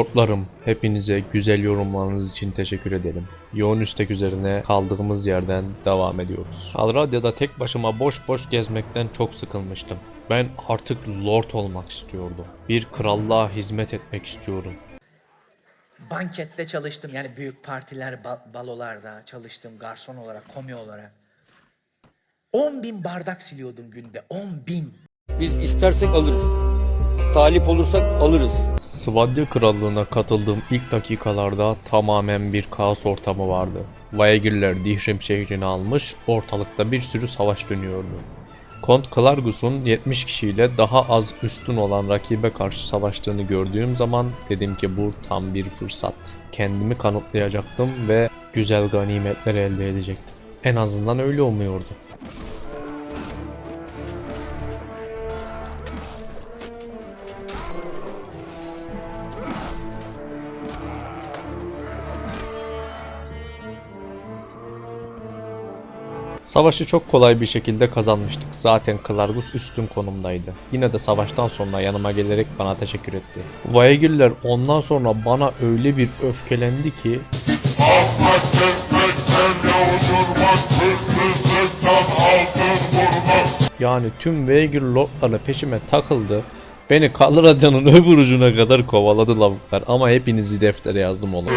Lordlarım, hepinize güzel yorumlarınız için teşekkür ederim. Yoğun istek üzerine kaldığımız yerden devam ediyoruz. Alradya'da tek başıma boş boş gezmekten çok sıkılmıştım. Ben artık Lord olmak istiyordum. Bir krallığa hizmet etmek istiyorum. Bankette çalıştım yani büyük partiler, ba- balolarda çalıştım garson olarak, komi olarak. 10 bin bardak siliyordum günde, 10 bin. Biz istersek alırız. Talip olursak alırız. Svadya Krallığı'na katıldığım ilk dakikalarda tamamen bir kaos ortamı vardı. Vaegirler Dihrim şehrini almış, ortalıkta bir sürü savaş dönüyordu. Kont Klargus'un 70 kişiyle daha az üstün olan rakibe karşı savaştığını gördüğüm zaman dedim ki bu tam bir fırsat. Kendimi kanıtlayacaktım ve güzel ganimetler elde edecektim. En azından öyle umuyordu. Savaşı çok kolay bir şekilde kazanmıştık. Zaten Klargus üstün konumdaydı. Yine de savaştan sonra yanıma gelerek bana teşekkür etti. Vaegirler ondan sonra bana öyle bir öfkelendi ki yani tüm Vaegir lordları peşime takıldı. Beni Kalradya'nın öbür ucuna kadar kovaladı lavuklar ama hepinizi deftere yazdım oğlum.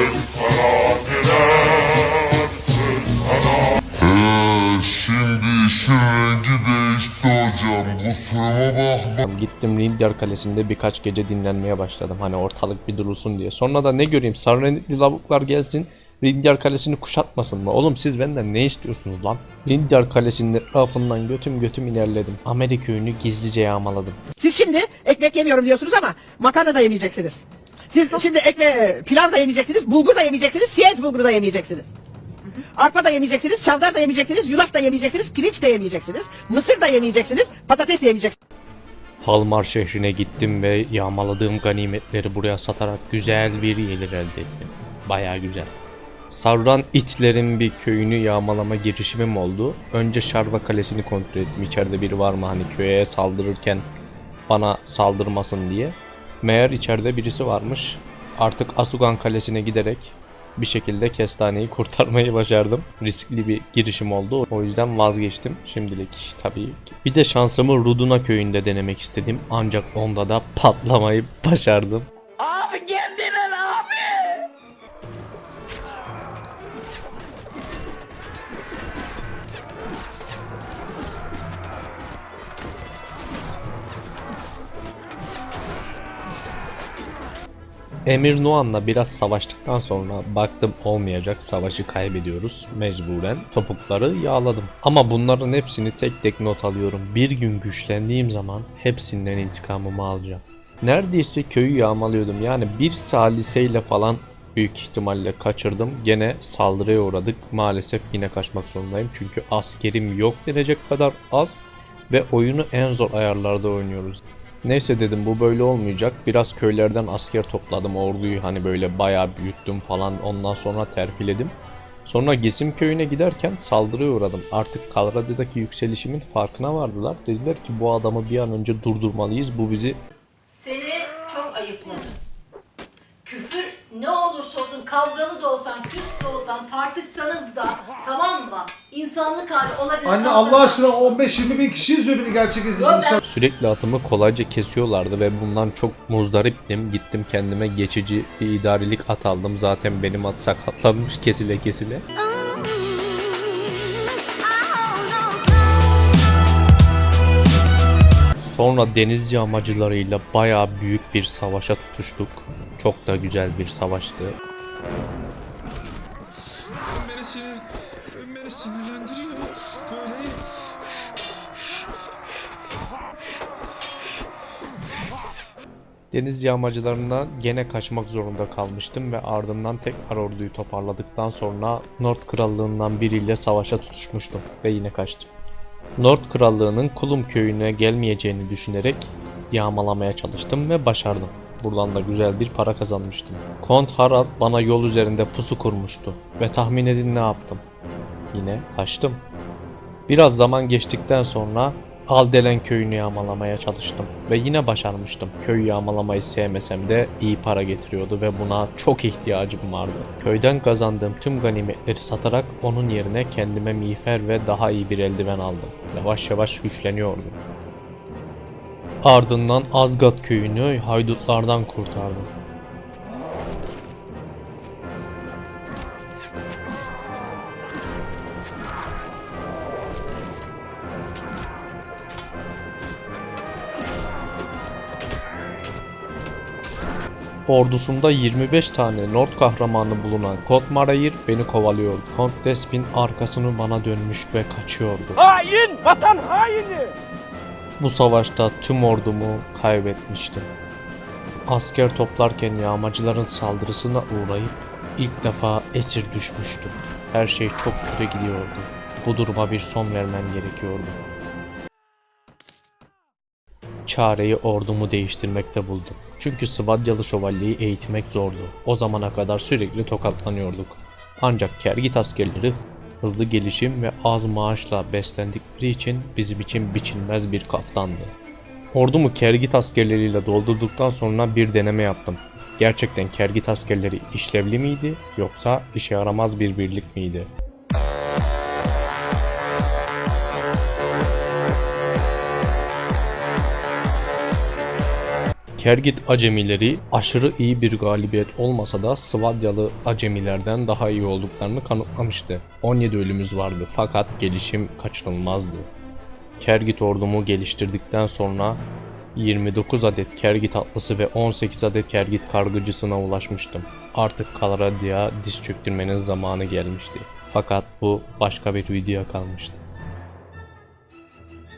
İşin rengi değişti hocam, kusuruma bakma. Gittim Rindyar Kalesi'nde birkaç gece dinlenmeye başladım. Hani ortalık bir durulsun diye. Sonra da ne göreyim Sarrenitli lavuklar gelsin. Rindyar Kalesi'ni kuşatmasın mı? Oğlum siz benden ne istiyorsunuz lan? Rindyar Kalesi'nin etrafından götüm götüm ilerledim. Amerika köyünü gizlice yağmaladım. Siz şimdi ekmek yemiyorum diyorsunuz ama makarna da yemeyeceksiniz. Siz şimdi ekme pilav da yemeyeceksiniz, bulgur da yemeyeceksiniz, siyez bulgur da yemeyeceksiniz. Arpa da yemeyeceksiniz, çavdar da yemeyeceksiniz, yulaf da yemeyeceksiniz, pirinç de yemeyeceksiniz, mısır da yemeyeceksiniz, patates de yemeyeceksiniz. Halmar şehrine gittim ve yağmaladığım ganimetleri buraya satarak güzel bir gelir elde ettim. Baya güzel. Savran itlerin bir köyünü yağmalama girişimim oldu. Önce Şarva Kalesi'ni kontrol ettim. İçeride biri var mı hani köye saldırırken bana saldırmasın diye. Meğer içeride birisi varmış. Artık Asugan Kalesi'ne giderek bir şekilde kestaneyi kurtarmayı başardım. Riskli bir girişim oldu. O yüzden vazgeçtim şimdilik tabii ki. Bir de şansımı Ruduna köyünde denemek istedim. Ancak onda da patlamayı başardım. Abi geldiler Emir Nuan'la biraz savaştıktan sonra baktım olmayacak savaşı kaybediyoruz mecburen topukları yağladım. Ama bunların hepsini tek tek not alıyorum. Bir gün güçlendiğim zaman hepsinden intikamımı alacağım. Neredeyse köyü yağmalıyordum yani bir saliseyle falan büyük ihtimalle kaçırdım. Gene saldırıya uğradık. Maalesef yine kaçmak zorundayım. Çünkü askerim yok denecek kadar az ve oyunu en zor ayarlarda oynuyoruz. Neyse dedim bu böyle olmayacak. Biraz köylerden asker topladım. Orduyu hani böyle bayağı büyüttüm falan. Ondan sonra terfiledim. Sonra Gesim köyüne giderken saldırıya uğradım. Artık Kalradya'daki yükselişimin farkına vardılar. Dediler ki bu adamı bir an önce durdurmalıyız. Bu bizi kavgalı da olsan, küs de olsan, tartışsanız da tamam mı? İnsanlık hali olabilir. Anne Allah aşkına 15-20 bin kişi izliyor beni gerçek izleyicinin Sürekli atımı kolayca kesiyorlardı ve bundan çok muzdariptim. Gittim kendime geçici bir idarelik at aldım. Zaten benim at sakatlanmış kesile kesile. Sonra deniz yağmacılarıyla bayağı büyük bir savaşa tutuştuk. Çok da güzel bir savaştı. Beni sinir, beni sinirlendiriyor. Böyle Deniz yağmacılarından gene kaçmak zorunda kalmıştım ve ardından tekrar orduyu toparladıktan sonra Nord Krallığından biriyle savaşa tutuşmuştum ve yine kaçtım. Nord Krallığı'nın Kulum köyüne gelmeyeceğini düşünerek yağmalamaya çalıştım ve başardım. Buradan da güzel bir para kazanmıştım. Kont Harald bana yol üzerinde pusu kurmuştu ve tahmin edin ne yaptım? Yine kaçtım. Biraz zaman geçtikten sonra Aldelen köyünü yağmalamaya çalıştım ve yine başarmıştım. Köyü yağmalamayı sevmesem de iyi para getiriyordu ve buna çok ihtiyacım vardı. Köyden kazandığım tüm ganimetleri satarak onun yerine kendime miğfer ve daha iyi bir eldiven aldım. Yavaş yavaş güçleniyordum. Ardından Azgat köyünü haydutlardan kurtardım. Ordusunda 25 tane Nord kahramanı bulunan Kont Marayir beni kovalıyordu. Kont Despin arkasını bana dönmüş ve kaçıyordu. Hain! Vatan haini! Bu savaşta tüm ordumu kaybetmiştim. Asker toplarken yağmacıların saldırısına uğrayıp ilk defa esir düşmüştüm. Her şey çok kötü gidiyordu. Bu duruma bir son vermem gerekiyordu. Çareyi ordumu değiştirmekte buldum. Çünkü Svadyalı şövalyeyi eğitmek zordu. O zamana kadar sürekli tokatlanıyorduk. Ancak Kergit askerleri hızlı gelişim ve az maaşla beslendikleri için bizim için biçilmez bir kaftandı. Ordumu Kergit askerleriyle doldurduktan sonra bir deneme yaptım. Gerçekten Kergit askerleri işlevli miydi yoksa işe yaramaz bir birlik miydi? Kergit acemileri aşırı iyi bir galibiyet olmasa da Svadyalı acemilerden daha iyi olduklarını kanıtlamıştı. 17 ölümümüz vardı fakat gelişim kaçınılmazdı. Kergit ordumu geliştirdikten sonra 29 adet Kergit atlısı ve 18 adet Kergit kargıcısına ulaşmıştım. Artık Kalaradya diz çöktürmenin zamanı gelmişti. Fakat bu başka bir videoya kalmıştı.